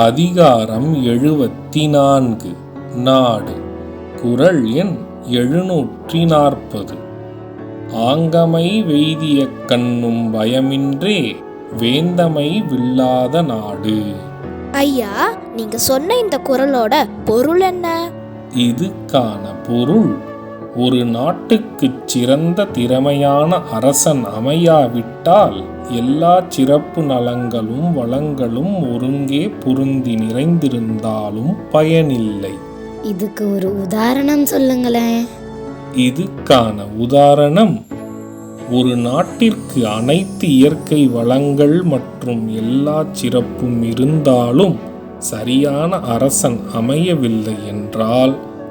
அதிகாரம் எழுபத்தி நான்கு நாடு. குறள் எண் எழுநூற்றி நாற்பது ஆங்கமை வெய்திய கண்ணும் பயமின்றே வேந்தமை வில்லாத நாடு. ஐயா நீங்க சொன்ன இந்த குரலோட பொருள் என்ன? இதுக்கான பொருள் ஒரு நாட்டுக்குச் சிறந்த திறமையான அரசன் அமையாவிட்டால் எல்லா சிறப்பு நலங்களும் வளங்களும் ஒருங்கே பொருந்தி நிறைந்திருந்தாலும் பயனில்லை. இதுக்கு ஒரு உதாரணம் சொல்லுங்களேன். இதுக்கான உதாரணம் ஒரு நாட்டிற்கு அனைத்து இயற்கை வளங்கள் மற்றும் எல்லா சிறப்பும் இருந்தாலும் சரியான அரசன் அமையவில்லை என்றால்